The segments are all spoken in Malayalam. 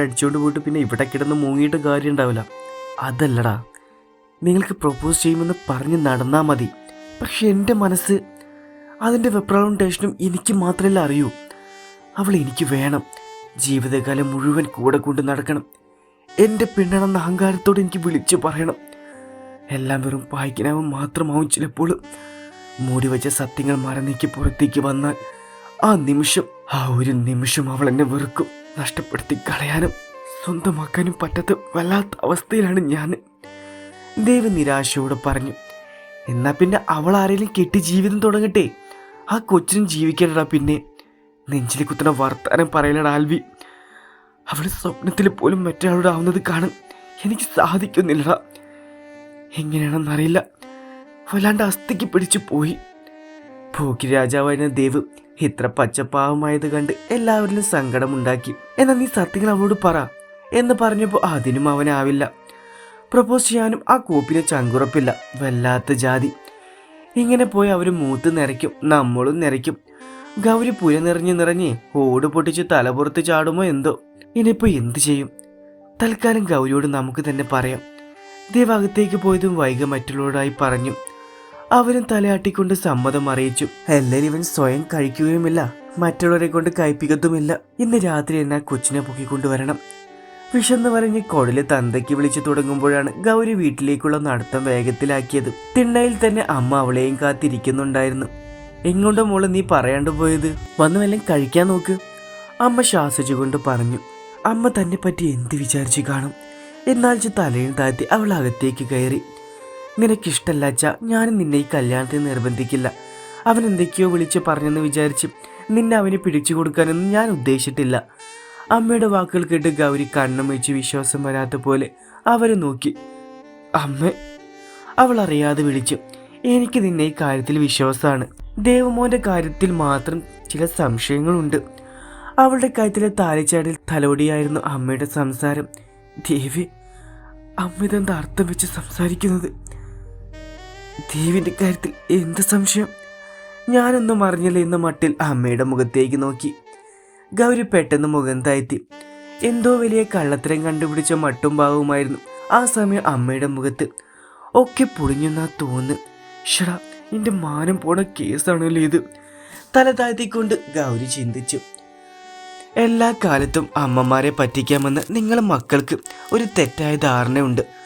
അടിച്ചുകൊണ്ട് പോയിട്ട് പിന്നെ ഇവിടെ കിടന്ന് മുങ്ങിയിട്ട് കാര്യം ഉണ്ടാവില്ല അതല്ലടാ. നിങ്ങൾക്ക് പ്രൊപ്പോസ് ചെയ്യുമെന്ന് പറഞ്ഞ് നടന്നാൽ മതി. പക്ഷെ എന്റെ മനസ്സ് അതിന്റെ വെപ്രാളും എനിക്ക് മാത്രമല്ല അറിയൂ. അവൾ എനിക്ക് വേണം. ജീവിതകാലം മുഴുവൻ കൂടെ കൊണ്ട് നടക്കണം. എന്റെ പെണ്ണാണെന്ന അഹങ്കാരത്തോട് എനിക്ക് വിളിച്ചു പറയണം. എല്ലാം വെറും വായിക്കനാവും മാത്രമാവും ചിലപ്പോൾ. മൂടി വെച്ച സത്യങ്ങൾ മറന്നേക്ക് പുറത്തേക്ക് വന്നാൽ ആ നിമിഷം ആ ഒരു നിമിഷം അവൾ എന്നെ വെറുക്കും. നഷ്ടപ്പെടുത്തി കളയാനും സ്വന്തമാക്കാനും പറ്റാത്ത വല്ലാത്ത അവസ്ഥയിലാണ് ഞാൻ ദേവ് നിരാശയോടെ പറഞ്ഞു എന്നാൽ പിന്നെ അവൾ ആരെങ്കിലും കെട്ടി ജീവിതം തുടങ്ങട്ടെ? ആ കൊച്ചിനും ജീവിക്കണടാ പിന്നെ. നെഞ്ചിൽ കുത്തണ വർത്താനം പറയലടാ ആൽവി. അവൾ സ്വപ്നത്തിൽ പോലും മറ്റൊരാളോട് ആവുന്നത് കാണാൻ എനിക്ക് സാധിക്കുന്നില്ലടാ. എങ്ങനെയാണെന്നറിയില്ല. വല്ലാണ്ട് അസ്ഥിക്ക് പിടിച്ചു പോയി. ഭോഗി രാജാവായിരുന്ന ദേവ് ഇത്ര പച്ചപ്പാവമായത് കണ്ട് എല്ലാവരിലും സങ്കടമുണ്ടാക്കി. എന്നാൽ നീ സത്യങ്ങൾ അവളോട് പറ എന്ന് പറഞ്ഞപ്പോൾ അതിനും അവനാവില്ല. പ്രപ്പോസ് ചെയ്യാനും ആ കൂപ്പിന് ചങ്കുറപ്പില്ല. വല്ലാത്ത ജാതി. ഇങ്ങനെ പോയി അവർ മൂത്ത് നിറയ്ക്കും. നമ്മളും നിറയ്ക്കും. ഗൗരി പുര നിറഞ്ഞ് നിറഞ്ഞ് ഓട് പൊട്ടിച്ച് തലപുറത്ത് ചാടുമോ എന്തോ. ഇനിയിപ്പോ എന്ത് ചെയ്യും? തൽക്കാലം ഗൗരിയോട് നമുക്ക് തന്നെ പറയാം. ദേവ് പോയതും വൈകി മറ്റുള്ളവരോടായി പറഞ്ഞു. അവരും തലയാട്ടിക്കൊണ്ട് സമ്മതം അറിയിച്ചു. എല്ലാരും ഇവൻ സ്വയം കഴിക്കുകയുമില്ല. മറ്റുള്ളവരെ കൊണ്ട് കഴിപ്പിക്കത്തുമില്ല. ഇന്ന് രാത്രി എന്നെ കൊച്ചിനെ പൊക്കിക്കൊണ്ടുവരണം വിശന്ന് പറഞ്ഞ് കൊടൽ തന്തയ്ക്ക് വിളിച്ചു തുടങ്ങുമ്പോഴാണ് ഗൗരി വീട്ടിലേക്കുള്ള നടത്തം വേഗത്തിലാക്കിയത്. തിണ്ണയിൽ തന്നെ അമ്മ അവളെയും കാത്തിരിക്കുന്നുണ്ടായിരുന്നു. എങ്ങോട്ടും മോൾ നീ പറയാണ്ട് പോയത്? വന്നു വല്ലതും കഴിക്കാൻ നോക്ക്. അമ്മ ശ്വാസിച്ചുകൊണ്ട് പറഞ്ഞു. അമ്മ തന്നെ പറ്റി എന്ത് വിചാരിച്ചു കാണും? എന്നാൽ തലയും താഴ്ത്തി അവൾ അകത്തേക്ക് കയറി. നിനക്കിഷ്ടല്ല അച്ഛ ഞാനും നിന്നെ ഈ കല്യാണത്തിന് നിർബന്ധിക്കില്ല. അവൻ എന്തൊക്കെയോ വിളിച്ച് പറഞ്ഞെന്ന് വിചാരിച്ച് നിന്നെ അവന് പിടിച്ചു കൊടുക്കാനൊന്നും ഞാൻ ഉദ്ദേശിച്ചിട്ടില്ല. അമ്മയുടെ വാക്കുകൾ കേട്ട് ഗൗരി കണ്ണും വെച്ച് വിശ്വാസം വരാത്ത പോലെ അവരെ നോക്കി. അമ്മ അവൾ അറിയാതെ വിളിച്ചു. എനിക്ക് നിന്നെ ഈ കാര്യത്തിൽ വിശ്വാസമാണ്. ദേവമോന്റെ കാര്യത്തിൽ മാത്രം ചില സംശയങ്ങളുണ്ട്. അവളുടെ കാര്യത്തിലെ താലിച്ചാടിൽ തലോടിയായിരുന്നു അമ്മയുടെ സംസാരം. ദേവി അമ്മ ഇതെന്താ അർത്ഥം വെച്ച് സംസാരിക്കുന്നത്? ദേവിന്റെ കാര്യത്തിൽ എന്ത് സംശയം? ഞാനൊന്നും അറിഞ്ഞില്ല എന്ന മട്ടിൽ അമ്മയുടെ മുഖത്തേക്ക് നോക്കി. ഗൗരി പെട്ടെന്ന് മുഖം താഴ്ത്തി. എന്തോ വലിയ കള്ളത്തരം കണ്ടുപിടിച്ച മട്ടും ഭാവവുമായിരുന്നു ആ സമയം അമ്മയുടെ മുഖത്ത്. ഒക്കെ പൊളിഞ്ഞെന്നാ തോന്ന്. ഷടാ എന്റെ മാനം പോണ കേസാണല്ലോ ഇത്? തല താഴ്ത്തിക്കൊണ്ട് ഗൗരി ചിന്തിച്ചു. എല്ലാ കാലത്തും അമ്മമാരെ പറ്റിക്കാമെന്ന് നിങ്ങളെ മക്കൾക്ക് ഒരു തെറ്റായ ധാരണയുണ്ട്.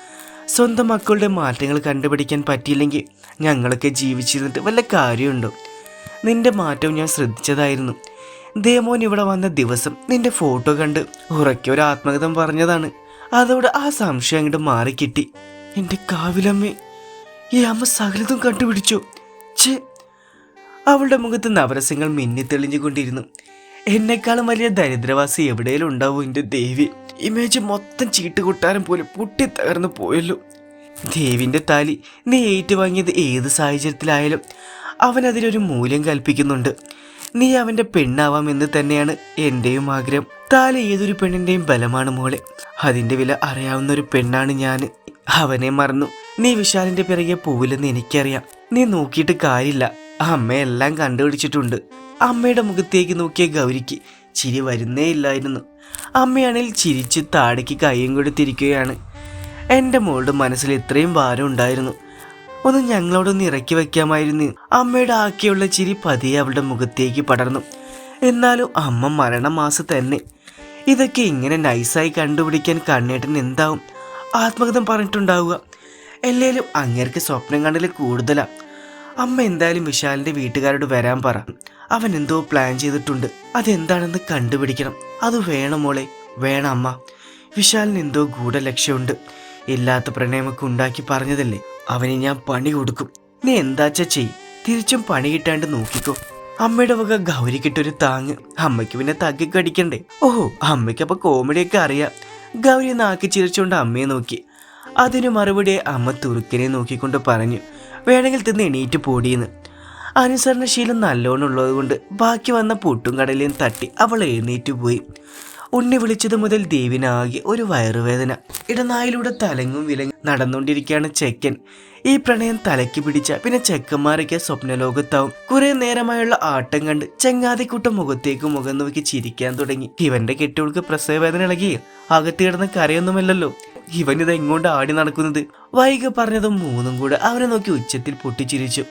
സ്വന്തം മക്കളുടെ മാറ്റങ്ങൾ കണ്ടുപിടിക്കാൻ പറ്റിയില്ലെങ്കിൽ ഞങ്ങളൊക്കെ ജീവിച്ചിരുന്നിട്ട് വല്ല കാര്യമുണ്ടോ? നിന്റെ മാറ്റം ഞാൻ ശ്രദ്ധിച്ചതായിരുന്നു. ദേമോൻ ഇവിടെ വന്ന ദിവസം നിന്റെ ഫോട്ടോ കണ്ട് ഉറക്കെ ഒരു ആത്മകഥം പറഞ്ഞതാണ്. അതോടെ ആ സംശയം അങ്ങോട്ട് മാറിക്കിട്ടി. എന്റെ കാവിലമ്മേ ഈ അമ്മ സകലതും കണ്ടുപിടിച്ചു. ചേ അവളുടെ മുഖത്ത് നവരസങ്ങൾ മിന്നിത്തെളിഞ്ഞുകൊണ്ടിരുന്നു. എന്നെക്കാളും വലിയ ദരിദ്രവാസി എവിടെയെങ്കിലും ഉണ്ടാവും എന്റെ ദേവി? ഇമേജ് മൊത്തം ചീട്ടുകൊട്ടാരം പോലെ പൊട്ടി തകർന്നു പോയല്ലോ. ദേവിന്റെ താലി നീ ഏറ്റുവാങ്ങിയത് ഏത് സാഹചര്യത്തിലായാലും അവൻ അതിനൊരു മൂല്യം കൽപ്പിക്കുന്നുണ്ട്. നീ അവന്റെ പെണ്ണാവാം എന്ന് തന്നെയാണ് എന്റെയും ആഗ്രഹം. താലി ഏതൊരു പെണ്ണിന്റെയും ബലമാണ് മോളെ. അതിന്റെ വില അറിയാവുന്ന ഒരു പെണ്ണാണ് ഞാൻ അവനെ മറന്നു. നീ വിശാലിന്റെ പിറകെ പോവില്ലെന്ന് എനിക്കറിയാം. നീ നോക്കിയിട്ട് കാര്യമില്ല. അമ്മയെല്ലാം കണ്ടുപിടിച്ചിട്ടുണ്ട്. അമ്മയുടെ മുഖത്തേക്ക് നോക്കിയ ഗൗരിക്ക് ചിരി വരുന്നേ ഇല്ലായിരുന്നു അമ്മയാണെങ്കിൽ ചിരിച്ച് താടിക്ക് കൈയും കൊടുത്തിരിക്കുകയാണ്. എന്റെ മോളുടെ മനസ്സിൽ ഇത്രയും ഭാരം ഉണ്ടായിരുന്നു. ഒന്ന് ഞങ്ങളോടൊന്ന് ഇറക്കി വയ്ക്കാമായിരുന്നു. അമ്മയുടെ ആക്കിയുള്ള ചിരി പതിയെ അവളുടെ മുഖത്തേക്ക് പടർന്നു. എന്നാലും അമ്മ മരണമാസം തന്നെ. ഇതൊക്കെ ഇങ്ങനെ നൈസായി കണ്ടുപിടിക്കാൻ കണ്ണേട്ടൻ എന്താവും? ആത്മഗതം പറഞ്ഞിട്ടുണ്ടാവുക. എല്ലാവരും അങ്ങേർക്ക് സ്വപ്നം കണ്ടതിൽ കൂടുതലാ. അമ്മ എന്തായാലും വിശാലിന്റെ വീട്ടുകാരോട് വരാൻ പറ. അവൻ എന്തോ പ്ലാൻ ചെയ്തിട്ടുണ്ട്. അതെന്താണെന്ന് കണ്ടുപിടിക്കണം. അത് വേണം മോളെ. വേണം അമ്മ. വിശാലിന് എന്തോ ഗൂഢലക്ഷ്യമുണ്ട്. ഇല്ലാത്ത പ്രണയമൊക്കെ ഉണ്ടാക്കി പറഞ്ഞതല്ലേ? അവന് ഞാൻ പണി കൊടുക്കും. നീ എന്താച്ച ചെയ്? തിരിച്ചും പണി കിട്ടാണ്ട് നോക്കിക്കോ. അമ്മയുടെ വക ഗൗരിക്കിട്ടൊരു താങ്ങ്. അമ്മയ്ക്ക് പിന്നെ കടിക്കണ്ടേ. ഓഹോ അമ്മയ്ക്ക് അപ്പൊ കോമഡിയൊക്കെ അറിയാം. ഗൗരി നാക്കി ചിരിച്ചുകൊണ്ട് അമ്മയെ നോക്കി. അതിനു മറുപടി അമ്മ തുറുക്കിനെ നോക്കിക്കൊണ്ട് പറഞ്ഞു. വേണമെങ്കിൽ തിന്ന് എണീറ്റ് പോടിയെന്ന് അനുസരണശീലം നല്ലോണം ഉള്ളതുകൊണ്ട് ബാക്കി വന്ന പൊട്ടും കടലയും തട്ടി അവൾ എഴുന്നേറ്റ് പോയി. ഉണ്ണി വിളിച്ചത് മുതൽ ദേവിനാകെ ഒരു വയറുവേദന. ഇടനായിലൂടെ തലങ്ങും വിലങ്ങും നടന്നുകൊണ്ടിരിക്കുകയാണ് ചെക്കൻ. ഈ പ്രണയം തലയ്ക്ക് പിടിച്ച പിന്നെ ചെക്കന്മാരൊക്കെ സ്വപ്നലോകത്താവും. കുറെ നേരമായുള്ള ആട്ടം കണ്ട് ചെങ്ങാതിക്കൂട്ടം മുഖത്തേക്ക് മുഖം നോക്കി ചിരിക്കാൻ തുടങ്ങി. ഇവന്റെ കെട്ടികൾക്ക് പ്രസവവേദന ഇളകി. അകത്ത് കിടന്ന് കരയൊന്നുമല്ലല്ലോ. ഇവൻ ഇത് എങ്ങോട്ട് ആടി നടക്കുന്നത്. വൈകി പറഞ്ഞതും മൂന്നും കൂടെ അവനെ നോക്കി ഉച്ചത്തിൽ പൊട്ടിച്ചിരിച്ചു.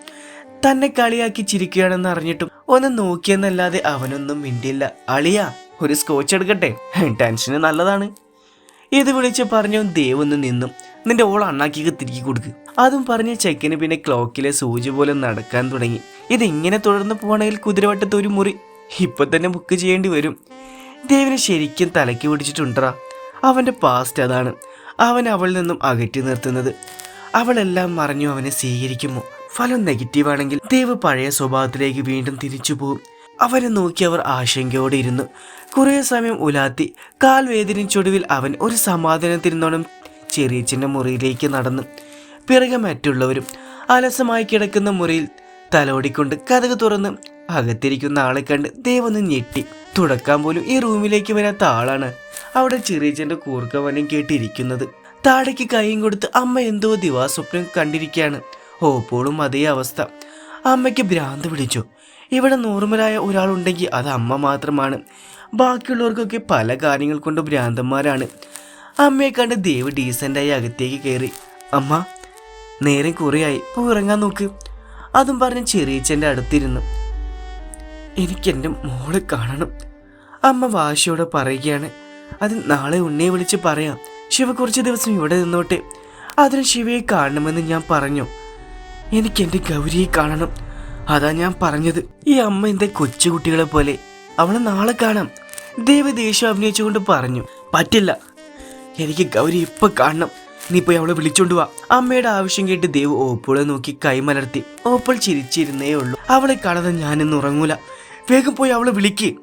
തന്നെ കളിയാക്കി ചിരിക്കുകയാണെന്ന് അറിഞ്ഞിട്ടും ഒന്ന് നോക്കിയെന്നല്ലാതെ അവനൊന്നും മിണ്ടില്ല അളിയ ഒരു സ്കോച്ച് എടുക്കട്ടെ? ടെൻഷന് നല്ലതാണ്. ഇത് വിളിച്ച് പറഞ്ഞു ദേവൊന്ന് നിന്നും. നിന്റെ ഓൾ അണ്ണാക്കിക്ക് തിരികെ കൊടുക്ക്. അതും പറഞ്ഞ് ചെക്കന് പിന്നെ ക്ലോക്കിലെ സൂചി പോലെ നടക്കാൻ തുടങ്ങി. ഇത് ഇങ്ങനെ തുടർന്ന് പോകണമെങ്കിൽ കുതിരവട്ടത്ത് ഒരു മുറി. ഇപ്പൊ തന്നെ ബുക്ക് ചെയ്യേണ്ടി വരും. ദേവിനെ ശരിക്കും തലയ്ക്ക് പിടിച്ചിട്ടുണ്ടറാ. അവന്റെ പാസ്റ്റ് അതാണ്. അവൻ അവളിൽ നിന്നും അകറ്റി നിർത്തുന്നത്. അവളെല്ലാം മറിഞ്ഞു അവനെ സ്വീകരിക്കുമോ? ഫലം നെഗറ്റീവാണെങ്കിൽ ദേവ് പഴയ സ്വഭാവത്തിലേക്ക് വീണ്ടും തിരിച്ചു പോകും അവനെ നോക്കി അവർ ആശങ്കയോടെ ഇരുന്നു കുറേ സമയം ഉലാത്തി കാൽ വേദനിച്ചൊടുവിൽ അവൻ ഒരു സമാധാനത്തിരുന്നോണം ചെറിയച്ഛന്റെ മുറിയിലേക്ക് നടന്നു. പിറകെ മറ്റുള്ളവരും അലസമായി കിടക്കുന്ന മുറിയിൽ തലോടിക്കൊണ്ട് കഥക് തുറന്ന് അകത്തിരിക്കുന്ന ആളെ കണ്ട് ദേവൊന്ന് ഞെട്ടി. തുടക്കാൻ പോലും ഈ റൂമിലേക്ക് വരാത്ത ആളാണ്. അവിടെ ചെറിയച്ചന്റെ കൂർക്കവനം കേട്ടിരിക്കുന്നത്. താഴേക്ക് കൈയും കൊടുത്ത് അമ്മ എന്തോ ദിവാസ്വപ്നം കണ്ടിരിക്കുകയാണ്. ഓപ്പോളും അതേ അവസ്ഥ. അമ്മയ്ക്ക് ഭ്രാന്ത് പിടിച്ചു. ഇവിടെ നോർമലായ ഒരാളുണ്ടെങ്കിൽ അത് അമ്മ മാത്രമാണ്. ബാക്കിയുള്ളവർക്കൊക്കെ പല കാര്യങ്ങൾ കൊണ്ട് ഭ്രാന്തന്മാരാണ്. അമ്മയെ കണ്ട് ദേവ് ഡീസന്റായി അകത്തേക്ക് കയറി. അമ്മ നേരം കുറേയായി. പോ ഇറങ്ങാൻ നോക്ക്. അതും പറഞ്ഞ് ചെറിയച്ചന്റെ അടുത്തിരുന്നു. എനിക്ക് എന്റെ മോളെ കാണണം. അമ്മ വാശിയോടെ പറയുകയാണ്. അത് നാളെ ഉണ്ണിയെ വിളിച്ച് പറയാം. ശിവ കുറച്ച് ദിവസം ഇവിടെ നിന്നോട്ടെ. അതിന് ശിവയെ കാണണമെന്ന് ഞാൻ പറഞ്ഞു. എനിക്ക് എന്റെ ഗൗരിയെ കാണണം. അതാ ഞാൻ പറഞ്ഞത്. ഈ അമ്മ എന്റെ കൊച്ചുകുട്ടികളെ പോലെ. അവളെ നാളെ കാണാം. ദേവ ദേഷ്യം അഭിനയിച്ചുകൊണ്ട് പറഞ്ഞു. പറ്റില്ല. എനിക്ക് ഗൗരി ഇപ്പൊ കാണണം. നീ പോയി അവളെ വിളിച്ചോണ്ട് വാ. അമ്മയുടെ ആവശ്യം കേട്ട് ദേവ് ഓപ്പോളെ നോക്കി കൈമലർത്തി. ഓപ്പോൾ ചിരിച്ചിരുന്നേ ഉള്ളൂ. അവളെ കാണാതെ ഞാനിന്ന് ഉറങ്ങൂല. വേഗം പോയി അവളെ വിളിക്ക്.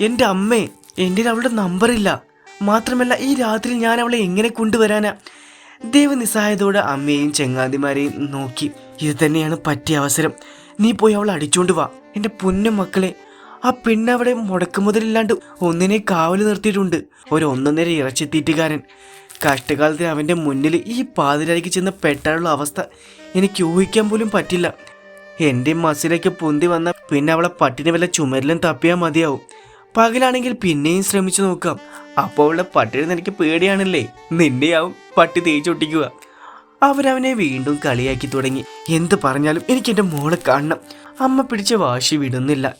എന്റെ അമ്മേ എന്റെ അവളുടെ നമ്പറില്ല. മാത്രമല്ല ഈ രാത്രി ഞാൻ അവളെ എങ്ങനെ കൊണ്ടുവരാനാ? ദേവ് നിസ്സഹായതോടെ അമ്മയെയും ചെങ്ങാതിമാരെയും നോക്കി. ഇത് തന്നെയാണ് പറ്റിയ അവസരം. നീ പോയി അവളെ അടിച്ചോണ്ട് വാ. എന്റെ പൊന്നു മക്കളെ ആ പെണ്ണവിടെ മുടക്കുമുതലില്ലാണ്ട് ഒന്നിനെ കാവൽ നിർത്തിയിട്ടുണ്ട്. ഒരു ഒന്നൊന്നര ഇറച്ചിത്തീറ്റുകാരൻ. കഷ്ടകാലത്തിന് അവന്റെ മുന്നിൽ ഈ പാതിരായിക്ക് ചെന്ന് പെട്ടാനുള്ള അവസ്ഥ എനിക്ക് ഊഹിക്കാൻ പോലും പറ്റില്ല. എന്റെ മസിലേക്ക് പൊന്തി വന്ന പിന്നെ അവളെ പട്ടിനെ വല്ല ചുമരിലും തപ്പിയാൽ മതിയാവും. പകലാണെങ്കിൽ പിന്നെയും ശ്രമിച്ചു നോക്കാം. അപ്പോൾ അവളുടെ പട്ടിനെ എനിക്ക് പേടിയാണല്ലേ? നിന്നെയാവും പട്ടി തേച്ചൊട്ടിക്കുക അവരവനെ വീണ്ടും കളിയാക്കി തുടങ്ങി. എന്ത് പറഞ്ഞാലും എനിക്ക് എന്റെ മോളെ കാണണം. അമ്മ പിടിച്ച വാശി വിടുന്നില്ല.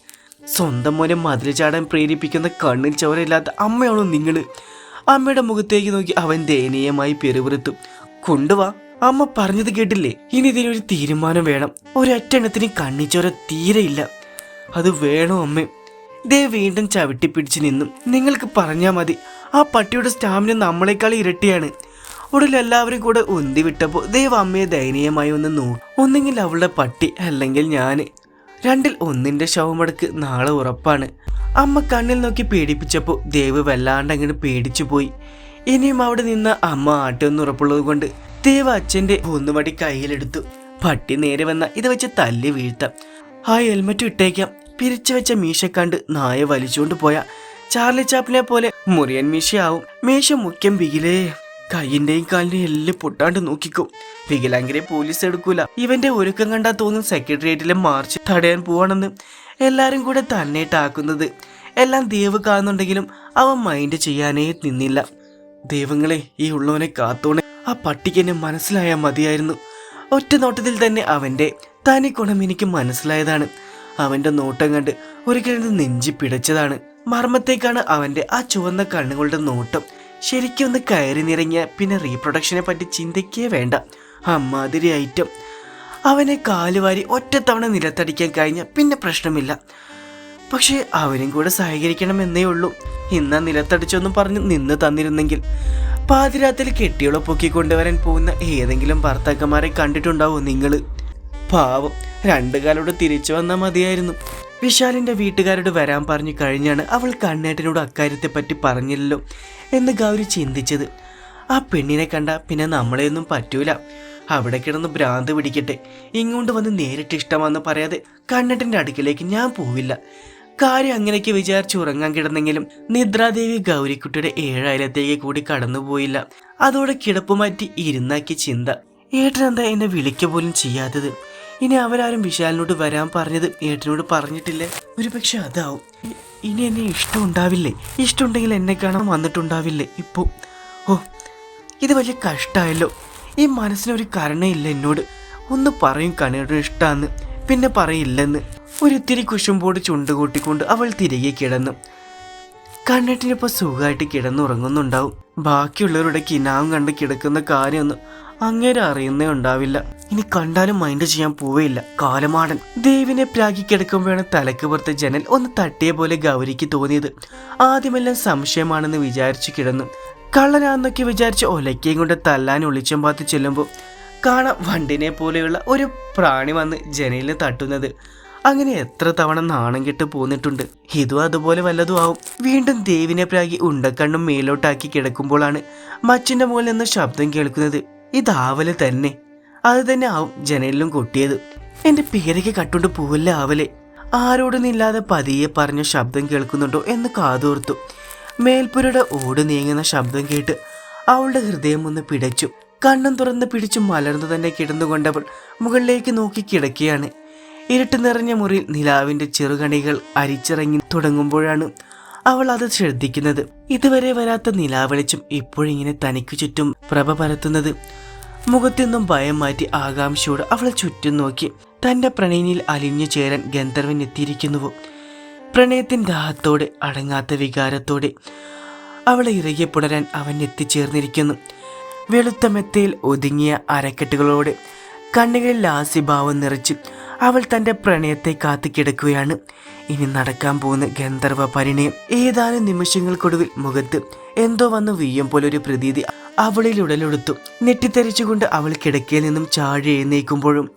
സ്വന്തം മോനെ മതിൽ ചാടാൻ പ്രേരിപ്പിക്കുന്ന കണ്ണിൽ ചോരയില്ലാത്ത അമ്മയാണോ നിങ്ങൾ? അമ്മയുടെ മുഖത്തേക്ക് നോക്കി അവൻ ദയനീയമായി പെരുവിറുത്തു. കൊണ്ടുവാ. അമ്മ പറഞ്ഞത് കേട്ടില്ലേ? ഇനി ഇതിനൊരു തീരുമാനം വേണം. ഒരൊറ്റെണ്ണത്തിന് കണ്ണിച്ചോര തീരെയില്ല അത് വേണോ അമ്മേ? ദേ വീണ്ടും ചവിട്ടി പിടിച്ചു നിന്നു. നിങ്ങൾക്ക് പറഞ്ഞാൽ മതി. ആ പട്ടിയുടെ സ്റ്റാമിന നമ്മളെക്കാൾ ഇരട്ടിയാണ്. ഒടുവിൽ എല്ലാവരും കൂടെ ഉന്തി വിട്ടപ്പോൾ ദേവ് അമ്മയെ ദയനീയമായി ഒന്ന് നോ ഒന്നെങ്കിൽ അവളുടെ പട്ടി അല്ലെങ്കിൽ ഞാൻ രണ്ടിൽ ഒന്നിന്റെ ശവമടക്ക് നാളെ ഉറപ്പാണ്. അമ്മ കണ്ണിൽ നോക്കി പേടിപ്പിച്ചപ്പോൾ ദേവ് വല്ലാണ്ട് അങ്ങോട്ട് പേടിച്ചു പോയി ഇനിയും അവിടെ നിന്ന് അമ്മ ആട്ടെന്ന് ഉറപ്പുള്ളത് കൊണ്ട് ദേവ് അച്ഛന്റെ ഒന്നുമടി കയ്യിലെടുത്തു. പട്ടി നേരെ വന്ന ഇത് വെച്ച് തല്ലി വീഴ്ത്താം. ആ ഹെൽമറ്റ് ഇട്ടേക്കാം. പിരിച്ചു വെച്ച മീശ കണ്ട് നായ വലിച്ചുകൊണ്ട് പോയ. ചാർലി ചാപ്പിനെ പോലെ മുറിയൻ മീശയാവും. മീശ മുഖ്യം ബിഗിലേ കൈയിന്റെയും കാലിന്റെയും എല്ലാം പൊട്ടാണ്ട് നോക്കിക്കും. വികലാംഗരെ പോലീസ് എടുക്കൂല. ഇവന്റെ ഒരുക്കം കണ്ടാ തോന്നും സെക്രട്ടേറിയറ്റിലെ മാർച്ച് തടയാൻ പോവാണെന്ന്. എല്ലാരും കൂടെ തന്നേട്ടാക്കുന്നത്. എല്ലാം ദേവ് കാണുന്നുണ്ടെങ്കിലും അവൻ മൈൻഡ് ചെയ്യാനേ നിന്നില്ല. ദൈവങ്ങളെ ഈ ഉള്ളവനെ കാത്തോണെ. ആ പട്ടിക്ക് എന്നെ മനസ്സിലായാൽ മതിയായിരുന്നു. ഒറ്റ നോട്ടത്തിൽ തന്നെ അവന്റെ തനി ഗുണം എനിക്ക് മനസ്സിലായതാണ്. അവന്റെ നോട്ടം കണ്ട് ഒരിക്കലും നെഞ്ചി പിടച്ചതാണ്. മർമ്മത്തേക്കാണ് അവന്റെ ആ ചുവന്ന കണ്ണുകളുടെ നോട്ടം. ശരിക്കും ഒന്ന് കയറി നിറങ്ങിയ പിന്നെ റീപ്രൊഡക്ഷനെ പറ്റി ചിന്തിക്കേ വേണ്ട. അമ്മാതിരി ഐറ്റം. അവനെ കാലുവാരി ഒറ്റത്തവണ നിലത്തടിക്കാൻ കഴിഞ്ഞ പിന്നെ പ്രശ്നമില്ല. പക്ഷേ അവനും കൂടെ സഹകരിക്കണമെന്നേ ഉള്ളൂ. ഇന്നാ നിലത്തടിച്ചൊന്നും പറഞ്ഞ് നിന്ന് തന്നിരുന്നെങ്കിൽ പാതിരാത്രി കെട്ടിയോളെ പൊക്കി കൊണ്ടുവരാൻ പോകുന്ന ഏതെങ്കിലും ഭർത്താക്കന്മാരെ കണ്ടിട്ടുണ്ടാവോ നിങ്ങൾ പാവം രണ്ടു കാലോട് തിരിച്ചു വന്നാൽ മതിയായിരുന്നു. വിശാലിന്റെ വീട്ടുകാരോട് വരാൻ പറഞ്ഞു കഴിഞ്ഞാണ് അവൾ കണ്ണേട്ടനോട് അക്കാര്യത്തെ പറ്റി പറഞ്ഞില്ലല്ലോ എന്ന് ഗൗരി ചിന്തിച്ചത്. ആ പെണ്ണിനെ കണ്ട പിന്നെ നമ്മളെയൊന്നും പറ്റൂല. അവിടെ കിടന്ന് ഭ്രാന്ത് പിടിക്കട്ടെ. ഇങ്ങോട്ട് വന്ന് നേരിട്ട് ഇഷ്ടമാണെന്ന് പറയാതെ കണ്ണേട്ടന്റെ അടുക്കിലേക്ക് ഞാൻ പോവില്ല. കാര്യം അങ്ങനെയൊക്കെ വിചാരിച്ച് ഉറങ്ങാൻ കിടന്നെങ്കിലും നിദ്രാദേവി ഗൗരിക്കുട്ടിയുടെ ഏഴായിരത്തേക്ക് കൂടി കടന്നുപോയില്ല. അതോടെ കിടപ്പ് മാറ്റി ഇരുന്നാക്കി ചിന്ത. ഏട്ടൻ എന്താ എന്നെ വിളിക്ക പോലും ചെയ്യാത്തത്? ഇനി അവരാരും വിശാലിനോട് വരാൻ പറഞ്ഞത് ഏട്ടനോട് പറഞ്ഞിട്ടില്ലേ? ഒരുപക്ഷെ അതാവും. ഇനി എന്നെ ഇഷ്ടം ഉണ്ടാവില്ലേ ഇഷ്ടമുണ്ടെങ്കിൽ എന്നെ കാണാൻ വന്നിട്ടുണ്ടാവില്ലേ ഇപ്പോൾ ഓ ഇത് വലിയ കഷ്ടമായല്ലോ ഈ മനസ്സിനൊരു കരുണയില്ല എന്നോട്. ഒന്ന് പറയും കണിയുടെ ഇഷ്ടമാണ് പിന്നെ പറയില്ലെന്ന്. ഒരിത്തിരി കുശുമ്പോട് ചുണ്ടുകൂട്ടിക്കൊണ്ട് അവൾ തിരികെ കിടന്നു. കണ്ണട്ടിനിപ്പോൾ സുഖമായിട്ട് കിടന്നുറങ്ങുന്നുണ്ടാവും. ബാക്കിയുള്ളവരുടെ കിനാവും കണ്ട് കിടക്കുന്ന കാര്യമൊന്നും അങ്ങേരെ അറിയുന്നേ ഉണ്ടാവില്ല. ഇനി കണ്ടാലും മൈൻഡ് ചെയ്യാൻ പോവേയില്ല. കാലമാടൻ. ദേവിനെ പ്രാഗി കിടക്കുമ്പോഴാണ് തലക്ക് പുറത്തെ ജനൽ ഒന്ന് തട്ടിയ പോലെ ഗൗരിക്ക് തോന്നിയത്. ആദ്യമെല്ലാം സംശയമാണെന്ന് വിചാരിച്ചു കിടന്നു. കള്ളനാന്നൊക്കെ വിചാരിച്ച് ഒലക്കയും കൊണ്ട് തല്ലാൻ ഒളിച്ചം പാത്ത് ചെല്ലുമ്പോൾ കാണാം വണ്ടിനെ പോലെയുള്ള ഒരു പ്രാണി വന്ന് ജനലിന് തട്ടുന്നത്. അങ്ങനെ എത്ര തവണ നാണം കെട്ട് പോന്നിട്ടുണ്ട്. ഇതും അതുപോലെ വല്ലതും ആവും. വീണ്ടും ദേവിനെ പ്രാഗി ഉണ്ടക്കണ്ണും മേലോട്ടാക്കി കിടക്കുമ്പോഴാണ് മച്ചിന്റെ മുകളിൽ നിന്ന് ശബ്ദം കേൾക്കുന്നത്. ഇതാവൽ തന്നെ. അത് തന്നെ ആവും ജനലിലും കൊട്ടിയത്. എന്റെ പേരയ്ക്ക് കട്ടുകൊണ്ട് പോവല്ല ആവലെ? ആരോടൊന്നില്ലാതെ പതിയെ പറഞ്ഞ ശബ്ദം കേൾക്കുന്നുണ്ടോ എന്ന് കാതോർത്തു. മേൽപ്പുരയുടെ ഓട് നീങ്ങുന്ന ശബ്ദം കേട്ട് അവളുടെ ഹൃദയം ഒന്ന് പിടച്ചു. കണ്ണും തുറന്ന് പിടിച്ചു മലർന്നു തന്നെ കിടന്നുകൊണ്ടവൾ മുകളിലേക്ക് നോക്കി കിടക്കുകയാണ്. ഇരുട്ട് നിറഞ്ഞ മുറിയിൽ നിലാവിന്റെ ചെറുകണികൾ അരിച്ചിറങ്ങി തുടങ്ങുമ്പോഴാണ് അവൾ അത് ശ്രദ്ധിക്കുന്നത്. ഇതുവരെ വരാത്ത നിലാവെളിച്ചം ഇപ്പോഴിങ്ങനെ തനിക്കു ചുറ്റും പ്രഭ പരത്തുന്നത്. മുഖത്തൊന്നും ഭയം മാറ്റി ആകാംക്ഷയോട് അവളെ ചുറ്റും നോക്കി. തന്റെ പ്രണയിനിയിൽ അലിഞ്ഞു ചേരാൻ ഗന്ധർവൻ എത്തിയിരിക്കുന്നുവോ? പ്രണയത്തിൻ ദാഹത്തോടെ അടങ്ങാത്ത വികാരത്തോടെ അവളെ ഇറകെ പുണരാൻ അവൻ എത്തിച്ചേർന്നിരിക്കുന്നു. വെളുത്ത മെത്തയിൽ ഒതുങ്ങിയ അരക്കെട്ടുകളോടെ കണ്ണുകളിൽ ആസിഭാവം നിറച്ച് അവൾ തന്റെ പ്രണയത്തെ കാത്തു കിടക്കുകയാണ് ഇനി നടക്കാൻ പോകുന്ന ഗന്ധർവ പരിണയം ഏതാനും നിമിഷങ്ങൾക്കൊടുവിൽ മുഖത്ത് എന്തോ വന്ന് വീയം പോലൊരു പ്രതീതി അവളിൽ ഉടലെടുത്തു. നെറ്റിത്തെറിച്ചുകൊണ്ട് അവൾ കിടക്കയിൽ നിന്നും ചാടി എഴുന്നേക്കുമ്പോഴും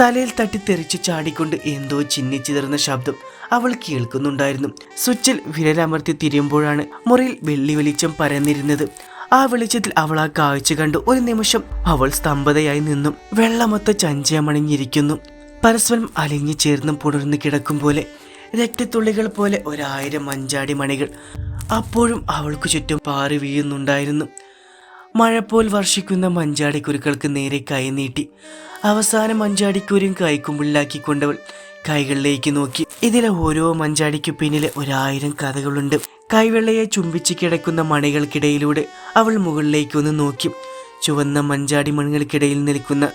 തലയിൽ തട്ടി തെറിച്ച് ചാടിക്കൊണ്ട് എന്തോ ചിന്നിച്ചിതറുന്ന ശബ്ദം അവൾ കേൾക്കുന്നുണ്ടായിരുന്നു. സ്വിച്ചിൽ വിരലമർത്തി തിരിയുമ്പോഴാണ് മുറിയിൽ വെള്ളി വെളിച്ചം പരന്നിരുന്നത്. ആ വെളിച്ചത്തിൽ അവൾ ആ കാഴ്ച കണ്ടു ഒരു നിമിഷം അവൾ സ്തംഭതയായി നിന്നും. വെള്ളമൊത്ത ചഞ്ചയമണിഞ്ഞിരിക്കുന്നു. പരസ്പരം അലിഞ്ഞു ചേർന്നും പുണർന്നു കിടക്കും പോലെ രക്തത്തുള്ളികൾ പോലെ ഒരായിരം മഞ്ചാടി മണികൾ അപ്പോഴും അവൾക്കു ചുറ്റും പാറി വീഴുന്നുണ്ടായിരുന്നു. മഴ പോൽ വർഷിക്കുന്ന മഞ്ചാടിക്കുരുക്കൾക്ക് നേരെ കൈ നീട്ടി അവസാനം മഞ്ചാടിക്കുരും കൈക്കുമ്പിളിലാക്കിക്കൊണ്ടവൾ കൈകളിലേക്ക് നോക്കി. ഇതിലെ ഓരോ മഞ്ചാടിക്കു പിന്നിലെ ഒരായിരം കഥകളുണ്ട്. കൈവെള്ളയെ ചുംബിച്ച് കിടക്കുന്ന മണികൾക്കിടയിലൂടെ അവൾ മുകളിലേക്ക് ഒന്ന് നോക്കി. ചുവന്ന മഞ്ചാടി മണികൾക്കിടയിൽ നിൽക്കുന്ന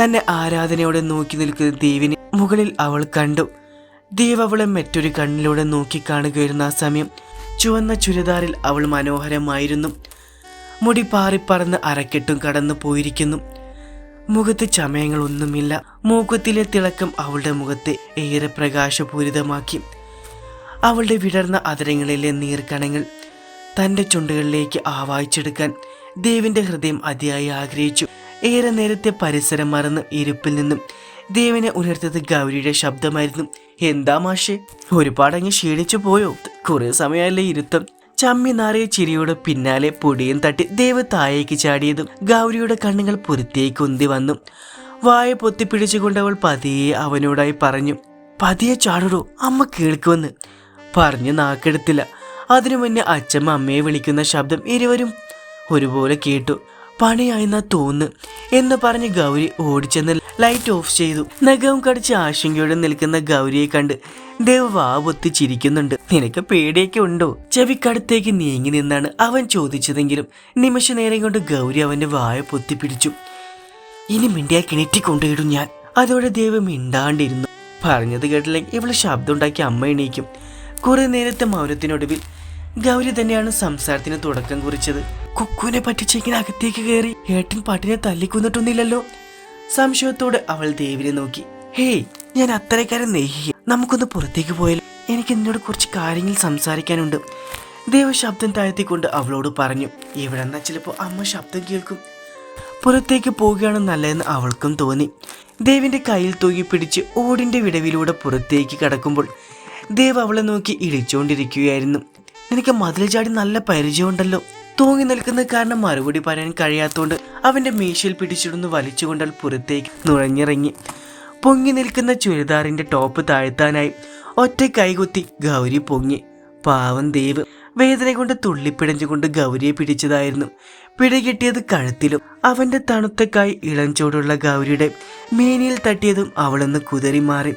തന്നെ ആരാധനയോടെ നോക്കി നിൽക്കുന്ന ദേവിനെ മുകളിൽ അവൾ കണ്ടു. ദേവ് അവളെ മറ്റൊരു കണ്ണിലൂടെ നോക്കി കാണുകയായിരുന്ന ആ സമയം. ചുവന്ന ചുരിദാറിൽ അവൾ മനോഹരമായിരുന്നു. മുടി പാറിപ്പറന്ന് അരക്കെട്ടും കടന്നു പോയിരിക്കുന്നു. മുഖത്ത് ചമയങ്ങളൊന്നുമില്ല മൂക്കത്തിലെ തിളക്കം അവളുടെ മുഖത്തെ ഏറെ പ്രകാശപൂരിതമാക്കി. അവളുടെ വിടർന്ന അതരങ്ങളിലെ നീർക്കണങ്ങൾ തന്റെ ചുണ്ടുകളിലേക്ക് ആവാഹിച്ചെടുക്കാൻ ദേവിന്റെ ഹൃദയം അതിയായി ആഗ്രഹിച്ചു. ഏറെ നേരത്തെ പരിസരം മറന്ന് ഇരുപ്പിൽ നിന്നും ദേവനെ ഉണർത്തത് ഗൗരിയുടെ ശബ്ദമായിരുന്നു. എന്താ മാഷേ ഒരുപാടങ്ങ് ക്ഷീണിച്ചു പോയോ? കുറെ സമയമല്ലേ ഇരുത്തം. ചമ്മി നാറിയ ചിരിയുടെ പിന്നാലെ പൊടിയും തട്ടി ദേവ് താഴേക്ക് ചാടിയതും ഗൗരിയുടെ കണ്ണുകൾ പുറത്തേക്ക് ഉന്തി വന്നു. വായ പൊത്തിപ്പിടിച്ചുകൊണ്ട് അവൾ പതിയെ അവനോടായി പറഞ്ഞു പതിയെ ചാടുടോ അമ്മ കേൾക്കുമെന്ന്. പറഞ്ഞു നാക്കെടുത്തില്ല. അതിനു മുന്നേ അച്ഛമ്മ അമ്മയെ വിളിക്കുന്ന ശബ്ദം ഇരുവരും ഒരുപോലെ കേട്ടു. പണിയായെന്നാ തോന്നുന്നു എന്ന് പറഞ്ഞ് ഗൗരി ഓടിച്ചെന്ന് ലൈറ്റ് ഓഫ് ചെയ്തു. നഖവും കടിച്ച് ആശങ്കയോടെ നിൽക്കുന്ന ഗൗരിയെ കണ്ട് ദേവ് വാ പൊത്തി ചിരിക്കുന്നുണ്ട് നിനക്ക് പേടിയൊക്കെ ഉണ്ടോ? ചെവിക്കടുത്തേക്ക് നീങ്ങി നിന്നാണ് അവൻ ചോദിച്ചതെങ്കിലും നിമിഷ നേരം കൊണ്ട് ഗൗരി അവന്റെ വായ പൊത്തി പിടിച്ചു ഇനി മിണ്ടിയാ കിണറ്റിക്കൊണ്ടിടും ഞാൻ. അതോടെ ദേവ് മിണ്ടാണ്ടിരുന്നു. പറഞ്ഞത് കേട്ടില്ലെങ്കിൽ ഇവൾ ശബ്ദം ഉണ്ടാക്കി അമ്മ എണീക്കും. കുറെ നേരത്തെ മൗനത്തിനൊടുവിൽ ഗൗരി തന്നെയാണ് സംസാരത്തിന് തുടക്കം കുറിച്ചത്. കുക്കുവിനെ പറ്റിച്ചെങ്ങനെ അകത്തേക്ക് കയറി ഏട്ടൻ പട്ടിനെ തല്ലിക്കൊന്നിട്ടൊന്നുമില്ലല്ലോ. സംശയത്തോടെ അവൾ ദേവിനെ നോക്കി. ഹേയ് ഞാൻ അത്രക്കാരൻ നെയ്യ നമുക്കൊന്ന് പുറത്തേക്ക് പോയാലോ എനിക്ക് നിന്നോട് കുറച്ച് കാര്യങ്ങൾ സംസാരിക്കാനുണ്ട്. ദേവ ശബ്ദം താഴ്ത്തിക്കൊണ്ട് അവളോട് പറഞ്ഞു എവിടെന്നാ ചിലപ്പോൾ അമ്മ ശബ്ദം കേൾക്കും. പുറത്തേക്ക് പോവുകയാണ് നല്ലതെന്ന് അവൾക്കും തോന്നി. ദേവിന്റെ കയ്യിൽ തൂങ്ങി പിടിച്ച് ഓടിന്റെ വിടവിലൂടെ പുറത്തേക്ക് കടക്കുമ്പോൾ ദേവ് അവളെ നോക്കി ഇടിച്ചുകൊണ്ടിരിക്കുകയായിരുന്നു നിനക്ക് മതിൽ ചാടി നല്ല പരിചയമുണ്ടല്ലോ. തൂങ്ങി നിൽക്കുന്ന കാരണം മറുപടി പറയാൻ കഴിയാത്തോണ്ട് അവന്റെ മീശയിൽ പിടിച്ചിടുന്നു വലിച്ചുകൊണ്ടാൽ പുറത്തേക്ക് നുഴഞ്ഞിറങ്ങി. പൊങ്ങി നിൽക്കുന്ന ചുരിദാറിന്റെ ടോപ്പ് താഴ്ത്താനായി ഒറ്റ കൈകുത്തി ഗൗരി പൊങ്ങി. പാവം ദേവ് വേദന കൊണ്ട് തുള്ളിപ്പിടഞ്ഞുകൊണ്ട് ഗൗരിയെ പിടിച്ചതായിരുന്നു. പിടികിട്ടിയത് കഴുത്തിലും. അവന്റെ തണുത്തക്കായി ഇളഞ്ചോടുള്ള ഇളം ചൂടുള്ള ഗൗരിയുടെ മേനിയിൽ തട്ടിയതും അവളൊന്ന് കുതറി മാറി.